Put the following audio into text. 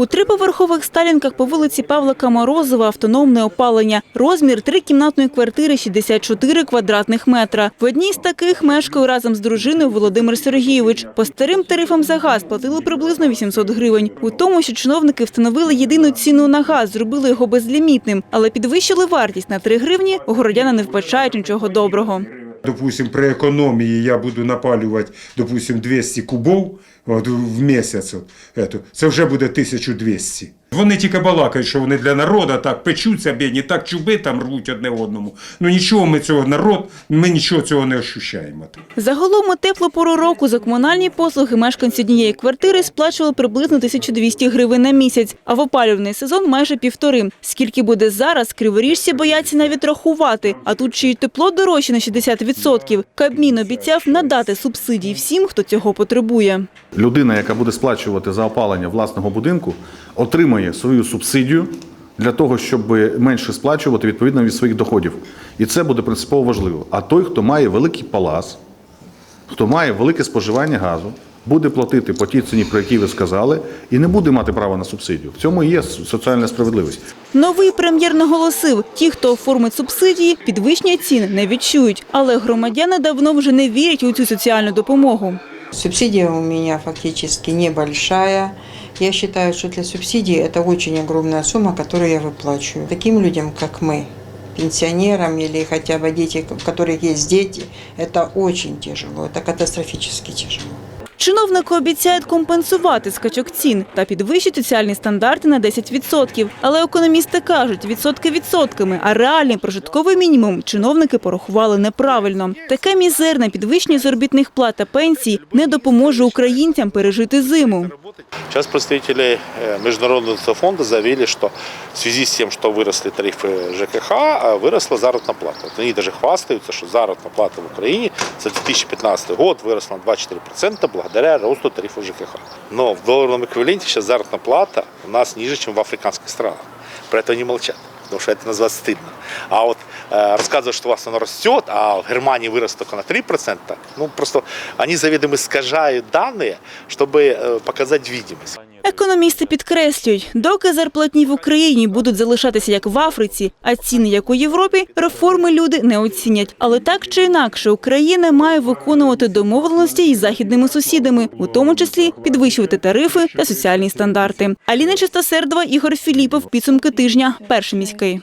У триповерхових сталінках по вулиці Павла Морозова автономне опалення. Розмір трикімнатної квартири 64 квадратних метра. В одній з таких мешкає разом з дружиною Володимир Сергійович. По старим тарифам за газ платили приблизно 800 гривень. У тому, що чиновники встановили єдину ціну на газ, зробили його безлімітним, але підвищили вартість на 3 гривні, у городяна не вбачають нічого доброго. Допустим, при економії я буду напалювати, допустим, 200 кубов в місяць. Це вже буде 1200. Вони тільки балакають, що вони для народу так печуться, бідні, так чуби там рвуть одне одному. Ну нічого ми цього народ, ми нічого цього не ощущаємо. Загалом у теплу пору року за комунальні послуги мешканці однієї квартири сплачували приблизно 1200 гривень на місяць, а в опалювальний сезон майже півтори. Скільки буде зараз, криворіжці бояться навіть рахувати. А тут ще й тепло дорожче на 60%. Кабмін обіцяв надати субсидії всім, хто цього потребує. людина, яка буде сплачувати за опалення власного будинку, отримає свою субсидію для того, щоб менше сплачувати відповідно від своїх доходів. І це буде принципово важливо. А той, хто має великий палац, хто має велике споживання газу, буде платити по тій ціні, про які ви сказали, і не буде мати права на субсидію. В цьому і є соціальна справедливість. Новий прем'єр наголосив, ті, хто оформить субсидії, підвищення цін не відчують. Але громадяни давно вже не вірять у цю соціальну допомогу. Субсидия у меня фактически небольшая. Я считаю, что для субсидий это очень огромная сумма, которую я выплачиваю. Таким людям, как мы, пенсионерам или хотя бы дети, у которых есть дети, это очень тяжело, это катастрофически тяжело. Чиновники обіцяють компенсувати скачок цін та підвищити соціальні стандарти на 10%. Але економісти кажуть, відсотки відсотками, а реальний прожитковий мінімум чиновники порахували неправильно. Таке мізерне підвищення заробітних плат та пенсій не допоможе українцям пережити зиму. Сейчас представители э, Международного фонда заявили, что в связи с тем, что выросли тарифы ЖКХ, э, выросла заработная плата. Вот они даже хвастаются, что заработная плата в Украине за 2015 год выросла на 24% благодаря росту тарифов ЖКХ. Но в долларовом эквиваленте сейчас заработная плата у нас ниже, чем в африканских странах. Про это они молчат, потому что это назвать стыдно. А вот э, рассказывать, что у вас оно растет, а в Германии вырос только на 3%, ну просто они заведомо искажают данные, чтобы э, показать видимость. Економісти підкреслюють, доки зарплатні в Україні будуть залишатися як в Африці, а ціни як у Європі, реформи люди не оцінять. Але так чи інакше, Україна має виконувати домовленості із західними сусідами, у тому числі підвищувати тарифи та соціальні стандарти. Аліна Чистосердова, Ігор Філіпов. Підсумки тижня. Перший міський.